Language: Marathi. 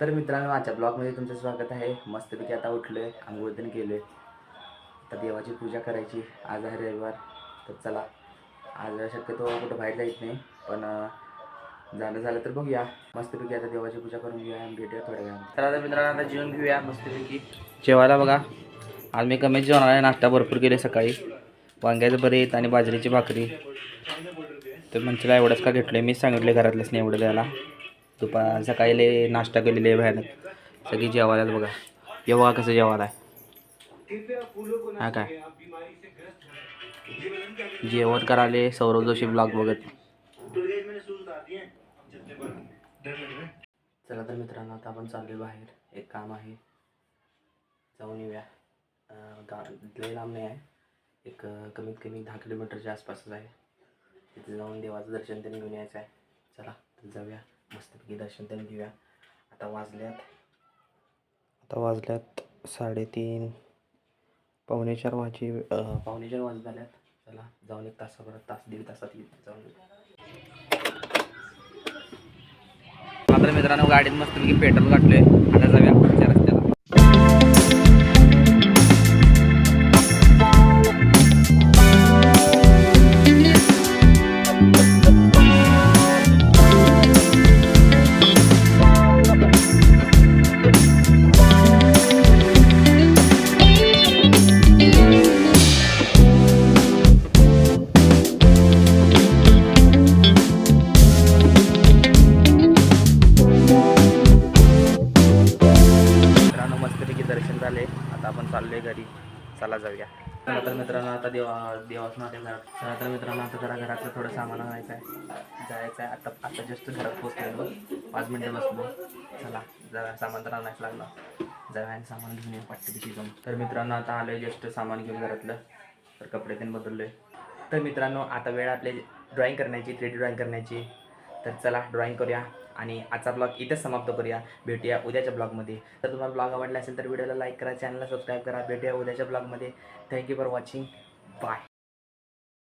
तर मित्रांनो आजच्या ब्लॉगमध्ये तुमचं स्वागत आहे. मस्तपैकी आता उठलो आहे आंघोळ केलं आहे तर देवाची पूजा करायची. आज आहे रविवार तर चला. आज शक्यतो कुठं बाहेर जायचं नाही पण झालं झालं तर बघूया. मस्तपैकी आता देवाची पूजा करून घेऊया आणि भेटूया थोड्या वेळा तर आता मित्रांनो आता जेवण घेऊया मस्तपैकी. जेवायला बघा. आज मी कमीच जेवणार आहे नाश्ता भरपूर केले सकाळी. वांग्याचं बरेत आणि बाजरीची भाकरी. तर मंचीला एवढंच का घेतलं मी सांगितले घरातलंच नाही एवढं द्यायला. दुपार सकाळी नाश्ता केलेली आहे भयानक सगळी जेवायला बघा. हे कसं जेवायला आहे? हा काय? जेवण कराले सौरभ जोशी ब्लॉग बघत. चला तर मित्रांनो आता आपण चाललो बाहेर. एक काम आहे. जाऊन येऊया. गा लय लांब नाही आहे. एक कमीत कमी दहा किलोमीटरच्या आसपासच आहे. तिथे जाऊन देवाचं दर्शन त्यांनी घेऊन यायचं आहे. चला जाऊया. मस्तपैकी दर्शन त्यांनी घेऊया. आता वाजल्यात. आता वाजल्यात साडेतीन. पावणे चार वाजे पावणे चार वाजत झाल्यात. चला जाऊन एक तासाभरात तास दीड तासात जाऊन. मात्र मित्रांनो गाडीत मस्तपैकी पेट्रोल गाठलोय आता जाऊया. आपण चाललोय घरी. चला जाऊया. चला तर मित्रांनो आता देवा देवाचं नाते घरात. चला तर मित्रांनो आता जरा घरातलं थोडं सामान आणायचं आहे. जायचं आहे. आता आता जस्ट घरात पोचलेलो पाच मिनटं बसलो. चला जरा सामान तर आणायचं लागलं. जरा आणि सामान घेऊन या पाठीपिशी जाऊन. तर मित्रांनो आता आलोय जस्ट सामान घेऊन घरातलं. तर कपडे त्यांनी बदलले तर मित्रांनो आता वेळ आपली ड्रॉईंग करण्याची थ्री डी ड्रॉइंग करण्याची. तर चला ड्रॉईंग करूया. आणि आजचा ब्लॉग इथेच समाप्त करूया. भेटूया उद्याच्या ब्लॉगमध्ये. तर तुम्हाला ब्लॉग आवडला असेल तर व्हिडिओला लाईक करा चॅनलला सबस्क्राईब करा. भेटूया उद्याच्या ब्लॉगमध्ये. Thank you for watching bye